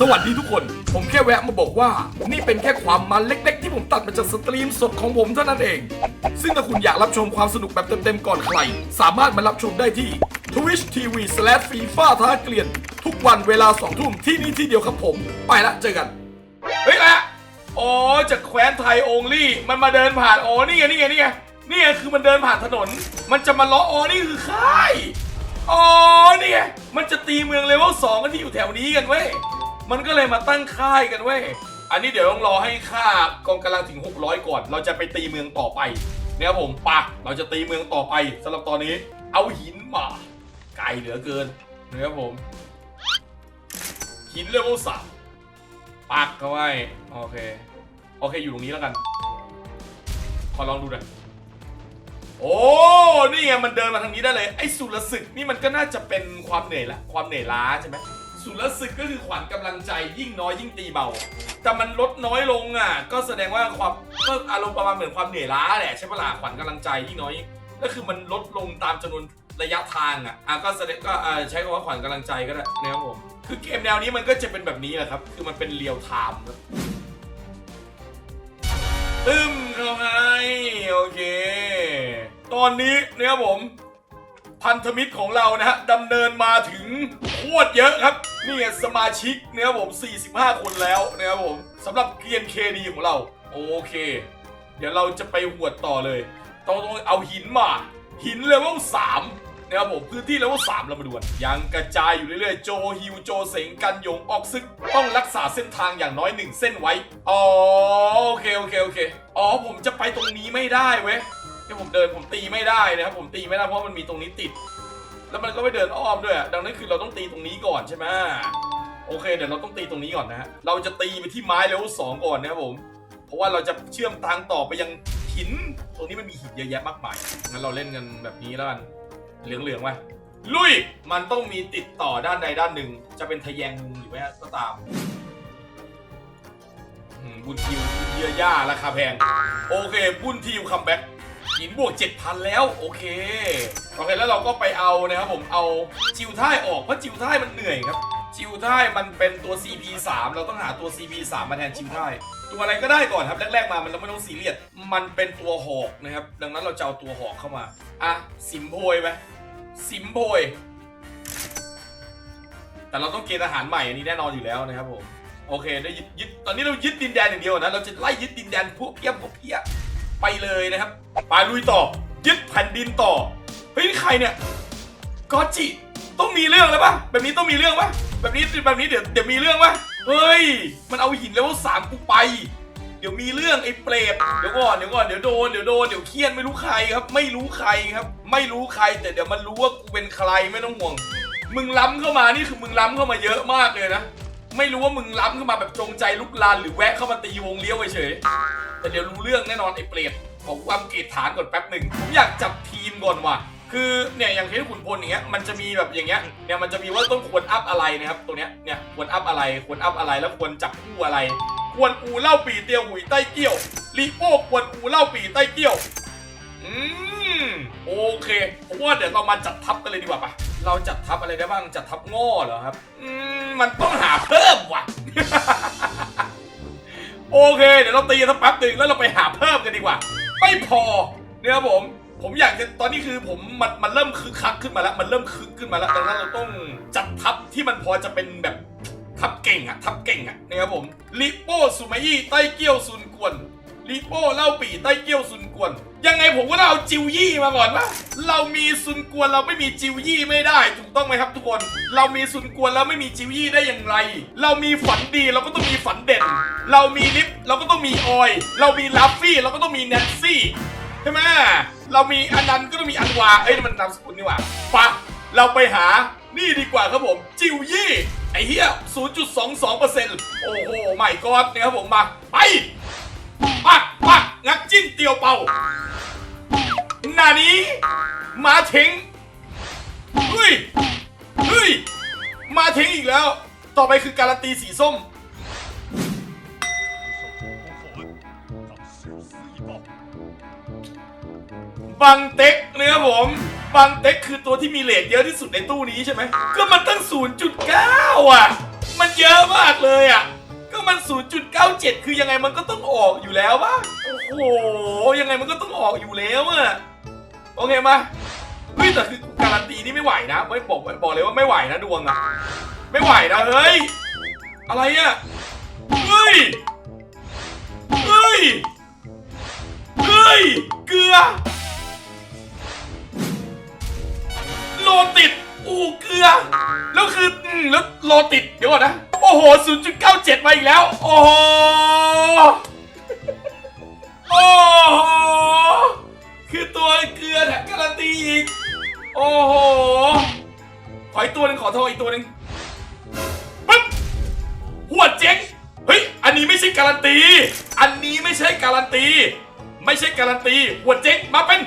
สวัสดีทุกคน ผมแค่แวะมาบอกว่า นี่เป็นแค่ความมันเล็ก ๆ ที่ผมตัดมาจากสตรีมสดของผมเท่านั้นเอง ซึ่งถ้าคุณอยากรับชมความสนุกแบบเต็มๆก่อนใคร สามารถมารับชมได้ที่ Twitch TV FIFA ท้าเกลียน ทุกวันเวลา2ทุ่มที่นี่ที่เดียวครับผม ไปละเจอกัน เฮ้ยละอ๋อจากแคว้นไทยองลี่ มันมาเดินผ่านอ๋อนี่ไงนี่ไงนี่ไงนี่ไงคือมันเดินผ่านถนน มันจะมาล้ออ๋อนี่คือค่ายอ๋อนี่ไงมันจะตีเมืองเลเวลสองกันที่อยู่แถวนี้กันเว้ย มันก็เลยมาตั้งค่ายกันเว้ย อันนี้เดี๋ยวต้องรอให้ค่ากองกำลังถึง 600 ก่อน เราจะไปตีเมืองต่อไปเนี่ยครับผมปะเราจะตีเมืองต่อไปสำหรับตอนนี้ เอาหินมา ไกลเหลือเกินนะครับผม หินเลเวลสามปักเข้าไว้โอเค โอเคอยู่ตรงนี้แล้วกัน ขอลองดูหน่อยโอ้ นี่ไงมันเดินมาทางนี้ได้เลย ไอ้สุรศึกนี่มันก็น่าจะเป็นความเหนื่อยละ ความเหนื่อยล้าใช่ไหม สุรศึกก็คือขวัญกำลังใจยิ่งน้อยยิ่งตีเบา แต่มันลดน้อยลงอะ ก็แสดงว่าความก็อารมณ์ประมาณเหมือนความเหนื่อยล้าแหละใช่ปะล่ะขวัญกำลังใจยิ่งน้อยก็คือมันลดลงตามจำนวนระยะทางอะอะก็แสดงก็อ่าใช้คำว่าขวัญกำลังใจก็ได้นะครับผมคือเกมแนวนี้มันก็จะเป็นแบบนี้แหละครับ คือมันเป็นเรียลไทม์ครับตึ้มเข้าให้โอเค ตอนนี้เนี่ยผม พันธมิตรของเรานะฮะดำเนินมาถึงโคตรเยอะครับนี่สมาชิกเนี่ยผม 45 คนแล้วนะครับผมสำหรับเกียนเคดีของเรา โอเค เดี๋ยวเราจะไปหวดต่อเลยต้องต้องเอาหินมา หินเลเวล3นะครับผมพื้นที่เลเวล3เรามาดูกันยังกระจายอยู่เรื่อยๆ โจฮิวโจเสงกันยงออกซึก ต้องรักษาเส้นทางอย่างน้อยหนึ่งเส้นไว้อ๋อโอเคโอเคโอเคอ๋อผมจะไปตรงนี้ไม่ได้เว้ย ที่ผมเดินผมตีไม่ได้นะครับผมตีไม่ได้เพราะมันมีตรงนี้ติด แล้วมันก็ไม่เดินอ้อมด้วยดังนั้นคือเราต้องตีตรงนี้ก่อนใช่ไหมโอเคเดี๋ยวเราต้องตีตรงนี้ก่อนนะฮะเราจะตีไปที่ไม้เลเวลสองก่อนนะครับผม เพราะว่าเราจะเชื่อมทางต่อไปยังหิน ตรงนี้มันมีหินเยอะแยะมากมายงั้นเราเล่นกันแบบนี้แล้วกันเหลืองๆไว้ลุยมันต้องมีติดต่อด้านใดด้านหนึ่ง จะเป็นทะแยงมุมหรือไม่ก็ตามบุญทิวเยื่อย่าราคาแพง โอเค บุญทิวคัมแบ็ก หินบวก 7,000 แล้ว โอเค โอเค แล้วเราก็ไปเอานะครับผมเอาจิวท่ายออก เพราะจิวท่ายมันเหนื่อยครับ จิวท่ายมันเป็นตัว CP3 เราต้องหาตัว CP3 มาแทนจิวท่ายตัวอะไรก็ได้ก่อนครับ แรก ๆ มามันเราไม่ต้องซีเรียสมันเป็นตัวหอกนะครับ ดังนั้นเราจะเอาตัวหอกเข้ามาอะสิมโพยไหมสิมโพยแต่เราต้องเกณฑ์ทหารใหม่อันนี้แน่นอนอยู่แล้วนะครับผมโอเคได้ยึดยึดตอนนี้เรายึดดินแดนอย่างเดียวนะเราจะไล่ยึดดินแดนพวกเพี้ยบพวกเพี้ย ไปเลยนะครับ ไปลุยต่อ ยึดแผ่นดินต่อ เฮ้ยนี่ใครเนี่ยกอจิต้องมีเรื่องแล้วปะแบบนี้ต้องมีเรื่องปะแบบนี้แบบนี้เดี๋ยวเดี๋ยวมีเรื่องปะเฮ้ย มันเอาหินเลเวลสามกูไป เดี๋ยวมีเรื่องไอ้เปรตเดี๋ยวก่อนเดี๋ยวก่อนเดี๋ยวโดนเดี๋ยวโดนเดี๋ยวเครียดไม่รู้ใครครับ ไม่รู้ใครครับ ไม่รู้ใคร แต่เดี๋ยวมันรู้ว่ากูเป็นใครไม่ต้องห่วง มึงล้ำเข้ามานี่คือมึงล้ำเข้ามาเยอะมากเลยนะ ไม่รู้ว่ามึงล้ำเข้ามาแบบจงใจลุกลานหรือแวะเข้ามาตีวงเลี้ยวเฉยแต่เดี๋ยวรู้เรื่องแน่นอนไอ้เปรตขอความเกตฐานก่อนแป๊บหนึ่งผมอยากจับทีมก่อนว่ะคือเนี่ยอย่างที่ขุนพลอย่างเงี้ยมันจะมีแบบอย่างเงี้ยเนี่ยมันจะมีว่าต้องควรอัพอะไรนะครับตัวเนี้ยเนี่ยควรอัพอะไรควรอัพอะไรแล้วควรจับคู่อะไร ควรอูเล่าปีเตียวหุยใต้เกี้ยวลีโป้ควรอูเล่าปีใต้เกี้ยวอืม โอเคผมว่าเดี๋ยวเรามาจัดทัพกันเลยดีกว่าปะเราจัดทัพอะไรได้บ้างจัดทัพโง่เหรอครับ อืมมันต้องหาเพิ่มว่ะ โอเค เดี๋ยวเราตีสักแป๊บหนึ่งแล้วเราไปหาเพิ่มกันดีกว่า ไม่พอเนี่ยครับผม ผมอยากจะตอนนี้คือผมมันมันเริ่มคึกคักขึ้นมาแล้วมันเริ่มคึกขึ้นมาแล้วดังนั้นเราต้องจัดทัพที่มันพอจะเป็นแบบทัพเก่งอะทัพเก่งอะนะครับผมลิโป้สุมายี่ใต้เกี้ยวซุนกวน ลิโป้เล่าปีใต้เกี้ยวซุนกวน ยังไงผมก็ต้องเอาจิวยี่มาก่อนวะเรามีซุนกวนเราไม่มีจิวยี่ไม่ได้ถูกต้องไหมครับทุกคน เรามีซุนกวนแล้วไม่มีจิวยี่ได้อย่างไร เรามีฝันดีเราก็ต้องมีฝันเด่น เรามีลิฟเราก็ต้องมีออย เรามีลัฟฟี่เราก็ต้องมีแนนซี่ใช่ไหมเรามีอันนั้นก็ต้องมีอันวาเอ้ยมันนามสกุลนี่หว่าปะเราไปหานี่ดีกว่าครับผมจิวยี่ไอ้เหี้ย0.22%โอ้โหไม่กอดเนี่ยครับผมมาไป ปักปักงักจิ้นเตียวเป่าหนานี้มาถิงเฮ้ยเฮ้ยมาถิงอีกแล้ว ต่อไปคือการันตีสีส้มบังเต็กเนะครับผมบังเต็กคือตัวที่มีเลทเยอะที่สุดในตู้นี้ใช่ไหมก็มันตั้ง 0.9 อะ มันเยอะมากเลยอะ มัน 0.97 คือยังไงมันก็ต้องออกอยู่แล้วป่ะโอ้โหยังไงมันก็ต้องออกอยู่แล้วอะโอเคมาเฮ้ยแต่คือการันตีนี่ไม่ไหวนะไม่บอกบอกเลยว่าไม่ไหวนะดวงอะไม่ไหวนะเฮ้ยอะไรอะเฮ้ยเฮ้ยเฮ้ยเกลือโลติดอูเกลือแล้วคืออืมแล้วโลติดเดี๋ยวก่อนนะ โอ้โห 0.97 มาอีกแล้ว โอ้โห โอ้โห คือตัวเกลือแถมการันตีอีก โอ้โห ขออีกตัวหนึ่งขอโทษอีกตัวหนึ่งปึ๊บหัวเจ๊งเฮ้ย อันนี้ไม่ใช่การันตี อันนี้ไม่ใช่การันตี ไม่ใช่การันตีหัวเจ๊งมาเป็น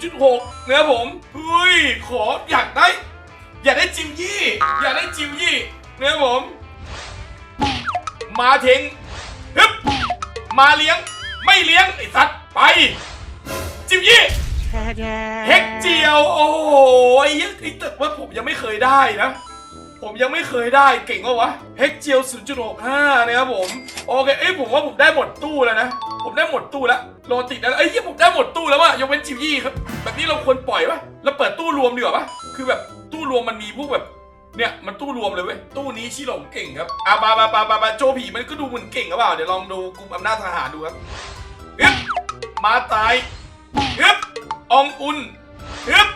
1.6 นะครับผมเฮ้ยขออยากได้ อยากได้จิมยี่ อยากได้จิมยี่นะครัผม มาเทงฮึบมาเลี้ยง ไม่เลี้ยงไอสัตว์ไป จิมยี่เฮกเจียว โอ้โหไอ้ยังไอ้แต่ว่าผมยังไม่เคยได้นะผมยังไม่เคยได้เก่งวะวะเฮกเจียว0.65นะครับผม โอเค เอ้ยผมว่าผมได้หมดตู้แล้วนะ ผมได้หมดตู้แล้ว โรติดแล้วเอ้ยเหี้ยผมได้หมดตู้แล้วว่ะยกเว้นจิวยี่ครับ แบบนี้เราควรปล่อยปะเราเปิดตู้รวมดีกว่าปะคือแบบตู้รวมมันมีพวกแบบเนี่ยมันตู้รวมเลยเว้ยตู้นี้ชิหลงเก่งครับอะบาบาบาบาบาโจผีมันก็ดูเหมือนเก่งหรือเปล่าเดี๋ยวลองดูกลุ่มอำนาจทหารดูครับฮึบมาตายฮึบองอุนฮึบ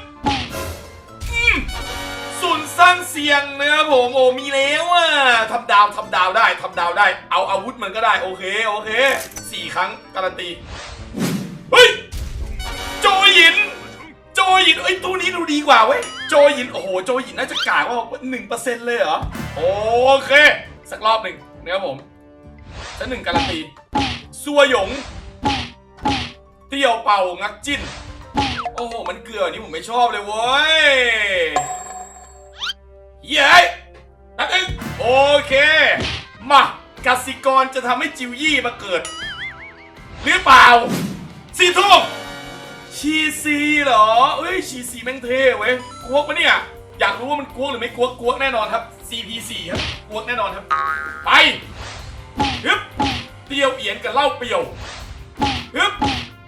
อืมศูนสร้างเสียงนะครับผมโอ้มีแล้วอะทำดาวทำดาวได้ทำดาวได้ เอาอาวุธมันก็ได้โอเคโอเคสี่ครั้งการันตี เฮ้ย โจหยิน โจหยินเอ้ยตู้นี้ดูดีกว่าเว้ย โจหยิน โอ้โห โจหยินน่าจะกากว่าหนึ่งเปอร์เซ็นต์เลยเหรอ โอเค สักรอบหนึ่งนะครับผมชั้นหนึ่งการันตีซัวหยง เตี้ยวเป่างักจิ้น โอ้โห มันเกลือนี่ผมไม่ชอบเลยเว้ย เย้นัดหนึ่งโอเค มากสิกรจะทำให้จิวยี่มาเกิด หรือเปล่า สีทุ่มชีซีเหรอเอ้ยชีซีแม่งเท่เว้ยกวกปะเนี่ย อยากรู้ว่ามันกวกหรือไม่กวกกวกแน่นอนครับ CP4 ครับกวกแน่นอนครับ ไปฮึบเตียวเอียนกับเหล่าเปียวฮึบ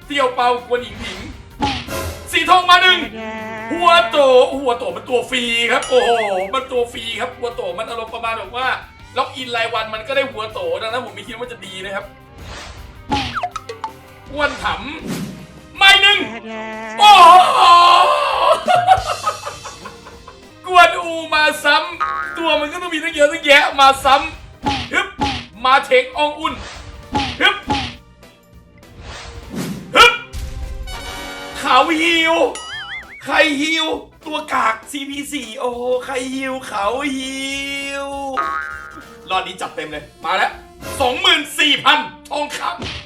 เตียวเปากวนหญิงผิงสีทองมาหนึ่งหัวโตหัวโตมันตัวฟรีครับ โอ้โหมันตัวฟรีครับหัวโตมันอารมณ์ประมาณแบบว่าล็อกอินรายวันมันก็ได้หัวโตดังนั้นผมไม่คิดว่าจะดีนะครับ อ้วนถำไม่หนึ่งโอ้โหกวนอูมาซ้ำตัวมันก็ต้องมีตั้งเยอะตั้งแยะมาซ้ำฮึบมาเทงอองอุ่นฮึบฮึบเขาฮิวใครฮิวตัวกาก CP4 โอ้โหใครฮิวเขาฮิวรอบนี้จัดเต็มเลย มาแล้ว 24,000 ทองคำ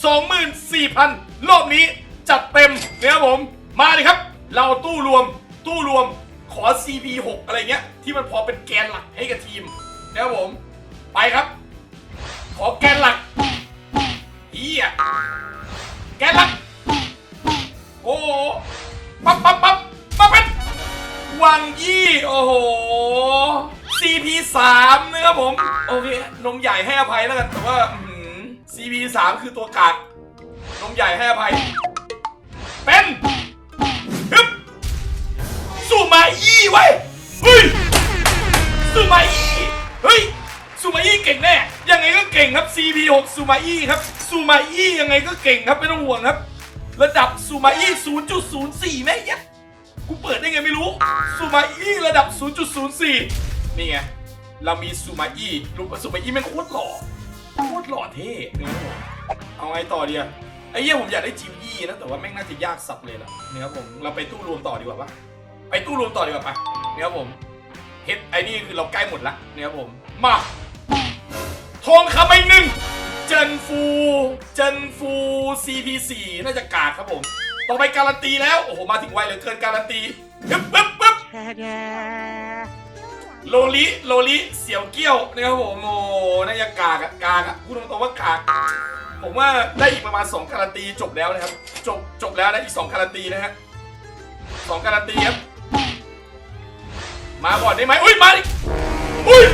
24,000 รอบนี้จัดเต็มนะครับผม มาเลยครับ เราตู้รวมตู้รวมขอ CP6 อะไรเงี้ย ที่มันพอเป็นแกนหลักให้กับทีมนะครับผม ไปครับ ขอแกนหลักเฮียแกนหลัก โอ้ปั๊บปั๊บปั๊บปั๊บเป็นวังยี่ โอ้โห CP สามนะครับผม โอเค นมใหญ่ให้อภัยแล้วกันแต่ว่า CP สามคือตัวกากนมใหญ่ให้อภัย เป็นฮึบสูมาอี้ไว้เฮ้ยสูมาอี้เฮ้ยสูมาอี้เก่งแน่ยังไงก็เก่งครับ CP 6สูมาอี้ครับสูมาอี้ยังไงก็เก่งครับไม่ต้องห่วงครับ ระดับซูมาอี้0.04 แม่ยัดกูเปิดได้ไงไม่รู้ซูมาอี้ระดับ 0.04 นี่ไงเรามีซูมาอี้รูปซูมาอี้แม่งโคตรหล่อ โคตรหล่อเท่เนี่ยครับผมเอาไงต่อดีอะไอ้เหี้ยผมอยากได้จิมยี่นะแต่ว่าแม่งน่าจะยากสับเลยล่ะเนี่ยครับผมเราไปตู้รวมต่อดีกว่าปะไปตู้รวมต่อดีกว่าปะเนี่ยครับผมเฮ็ดไอ้นี่คือเราใกล้หมดละเนี่ยครับผมมาทองคำไปหนึ่งเจนฟูเจนฟู CP4 น่าจะกากครับผม ต่อไปการันตีแล้ว โอ้โห มาถึงไวเหลือเกินการันตีปึ๊บปึ๊บปึ๊บ โลลิโลลิเสี่ยวเกี้ยวนะครับผมโอ้น่าจะกากอะกากอะพูดตรงๆว่ากากผมว่าได้อีกประมาณ 2 การันตีจบแล้วนะครับ จบจบแล้วนะอีก 2 การันตีนะฮะสองการันตีครับมาก่อนได้ไหมอุ้ยมาดิอุ้ย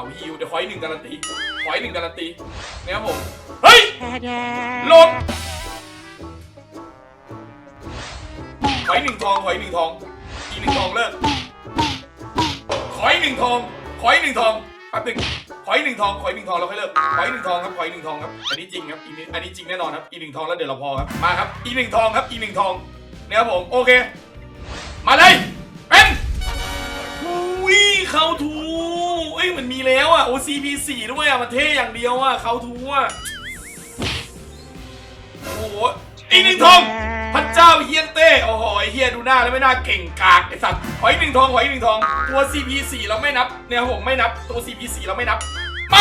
เขาฮิวเดี๋ยวขออีกหนึ่งการันตีขออีกหนึ่งการันตีนะครับผมเฮ้ยโหลดขออีกหนึ่งทองขออีกหนึ่งทองอีกหนึ่งทองเลิกขออีกหนึ่งทองขออีกหนึ่งทองแป๊บหนึงขออีกหนึ่งทองขออีกหนึ่งทองเราค่อยเลิกขออีกหนึ่งทองครับขออีกหนึ่งทองครับอันนี้จริงครับอีกนิดอันนี้จริงแน่นอนครับอีกหนึ่งทองแล้วเดี๋ยวเราพอครับมาครับอีกหนึ่งทองครับอีกหนึ่งทองนะครับผมโอเค มาเลยเป็นอุ้ยเขาทู อ้ยมันมีแล้วอะ OCP4 ด้วยอะ มันเท่อย่างเดียวอะเขาทูอะ โอ้โหอีกหนึ่งทองพระเจ้าเฮียนเต้ โอ้โหไอเฮียดูหน้าแล้วไม่น่าเก่งกากไอสัตว์ขออีกหนึ่งทองขออีกหนึ่งทอง ตัว CP4 เราไม่นับเนี่ยผมไม่นับ ตัว CP4 เราไม่นับ ไป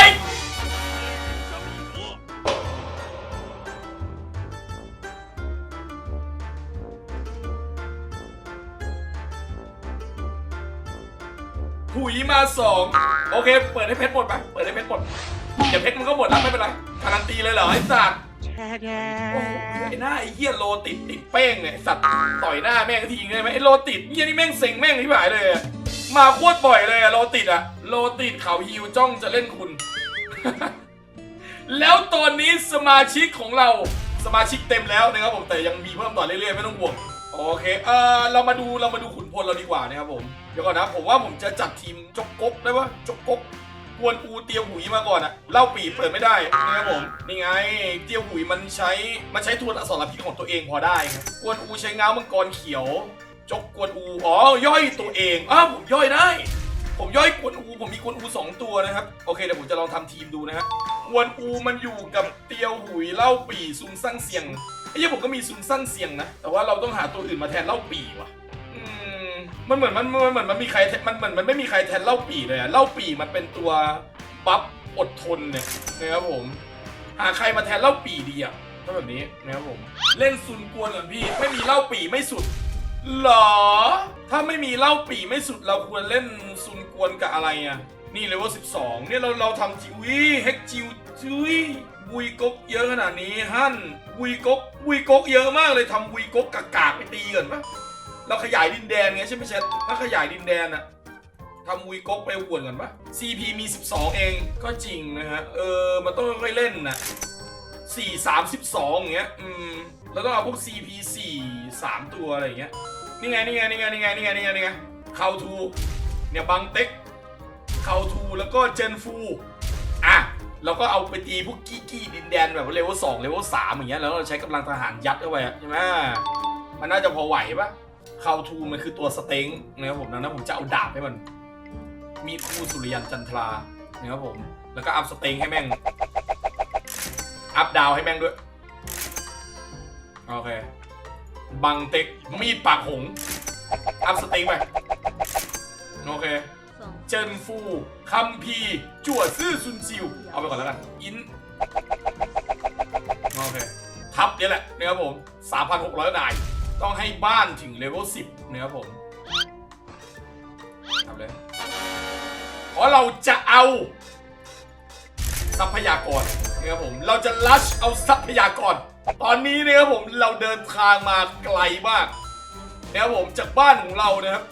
หุยมาสองโอเค เปิดให้เพชรหมดไป เปิดให้เพชรหมดเดี๋ยวเพชรมันก็หมดแล้วไม่เป็นไรการันตีเลยเหรอไอ้สัตว์โอ้โหไอ้หน้าไอ้เหี้ยโลติดติดเป้งเนี่ยไอ้สัตว์ต่อยหน้าแม่งทีได้ไหมไอ้โลติดเหี้ยนี่แม่งเซ็งแม่งที่หายเลยอะมาโคตรบ่อยเลยอะโลติดอะโลติดเขาฮิวจ้องจะเล่นคุณ แล้วตอนนี้สมาชิกของเราสมาชิกเต็มแล้วนะครับผมแต่ยังมีเพิ่มต่อเรื่อยๆไม่ต้องห่วง โอเค เออเรามาดูเรามาดูขุนพลเราดีกว่านะครับผม เดี๋ยวก่อนนะ ผมว่าผมจะจัดทีมจกกกได้ปะจกกกกวนอูเตียวหุยมาก่อนอะเล่าปีเปิดไม่ได้นะครับผม นี่ไง เตียวหุยมันใช้ มันใช้ทวนอสรพิษของตัวเองพอได้ไงกวนอูใช้ง้าวมังกรเขียว จกกวนอู อ๋อ ย่อยตัวเอง อ้าวผมย่อยได้ ผมย่อยกวนอู ผมมีกวนอูสองตัวนะครับ โอเคเดี๋ยวผมจะลองทำทีมดูนะฮะกวนอูมันอยู่กับเตียวหุยเล่าปีซุนซั่งเซียง ไอ้เหี้ยผมก็มีซุนซั่งเซียงนะ แต่ว่าเราต้องหาตัวอื่นมาแทนเล่าปีว่ะอืมมันเหมือนมันมันเหมือนมันมีใครแทนมันเหมือนมันไม่มีใครแทนเล่าปีเลยอะเล่าปีมันเป็นตัวบัฟอดทนเนี่ยนะครับผม หาใครมาแทนเล่าปีดีอะก็แบบนี้นะครับผม เล่นซุนกวนก่อนพี่ ไม่มีเล่าปีไม่สุดหรอ ถ้าไม่มีเล่าปีไม่สุดเราควรเล่นซุนกวนกับอะไรอะนี่เลเวล12เนี่ยเราเราทำจิววิเฮกจิวจุยบุยกกเยอะขนาดนี้ฮั่น บุยกกบุยกกเยอะมากเลยทำบุยกกกากๆไปตีก่อนปะเราขยายดินแดนไงใช่ไหมเชษถ้าขยายดินแดนอะทำวีก๊กไปหวนก่อนปะ CP มี 12 เองก็จริงนะฮะ เออ มันต้องค่อยๆเล่นนะ4 3 12อย่างเงี้ย อืมแล้วต้องเอาพวก CP 4 3 ตัวอะไรอย่างเงี้ย นี่ไง นี่ไง นี่ไง นี่ไง นี่ไง นี่ไงนี่ไงเข้าทู เนี่ยบังเต็กเข้าทูแล้วก็เจนฟู เราก็เอาไปตีพวกกี้กี้ดินแดนแบบเลเวลสองเลเวลสามอย่างเงี้ยแล้วเราใช้กำลังทหารยัดเข้าไปใช่ไหมมันน่าจะพอไหวปะเข้าทูมันคือตัวสเต็งนะครับผมดังนั้นผมจะเอาดาบให้มัน มีดคู่สุริยันจันทรานะครับผม แล้วก็อัพสเต็งให้แม่ง อัพดาวให้แม่งด้วย โอเค บังเต็กมีดปากหง อัพสเต็งไป โอเค เจินฟูคัมพีจั่วซื่อซุนซิว เอาไปก่อนแล้วกัน อิน โอเค ทับเนี่ยแหละนะครับผม 3,600นาย ต้องให้บ้านถึงเลเวล10นะครับผมทำเลยเพราะเราจะเอาทรัพยากรนะครับผม เราจะลัชเอาทรัพยากร ตอนนี้นะครับผมเราเดินทางมาไกลมากนะครับผมจากบ้านของเรานะครับ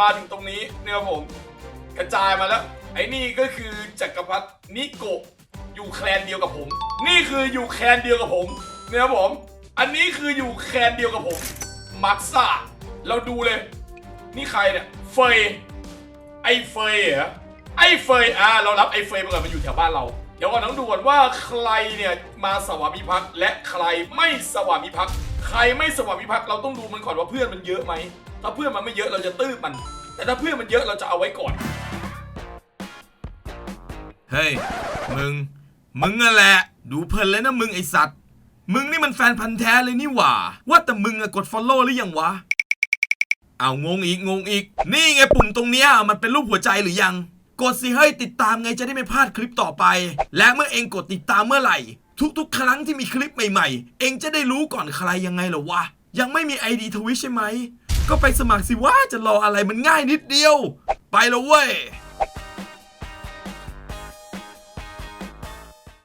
มาถึงตรงนี้นะครับผม กระจายมาแล้ว ไอ้นี่ก็คือจักรพรรดินิโกะอยู่แคลนเดียวกับผม นี่คืออยู่แคลนเดียวกับผมนะครับผม อันนี้คืออยู่แคลนเดียวกับผมมักซ่าเราดูเลย นี่ใครเนี่ยเฟยไอเฟยเหรอไอเฟยอ่าเรารับไอเฟยมาก่อนมันอยู่แถวบ้านเราเดี๋ยวก่อนต้องดูก่อนว่าใครเนี่ยมาสวามิภักดิ์และใครไม่สวามิภักดิ์ใครไม่สวัสดิภักดิ์เราต้องดูมันก่อนว่าเพื่อนมันเยอะไหมถ้าเพื่อนมันไม่เยอะเราจะตื้บมัน แต่ถ้าเพื่อนมันเยอะเราจะเอาไว้ก่อน เฮ้ย มึง มึงนั่นแหละ ดูเพลินเลยนะมึงไอสัตว์ มึงนี่มันแฟนพันธ์แท้เลยนี่หว่า ว่าแต่มึงอะกด follow หรือยังวะ เอางงอีกงงอีก นี่ไงปุ่มตรงเนี้ยมันเป็นรูปหัวใจหรือยัง กดสิเฮ้ยติดตามไงจะได้ไม่พลาดคลิปต่อไป และเมื่อเองกดติดตามเมื่อไหร่ ทุกๆ ครั้งที่มีคลิปใหม่ๆ เองจะได้รู้ก่อนใครยังไงเหรอวะ ยังไม่มี ID ทวิชใช่ไหม ก็ไปสมัครสิว่าจะรออะไรมันง่ายนิดเดียว ไปแล้วเว้ย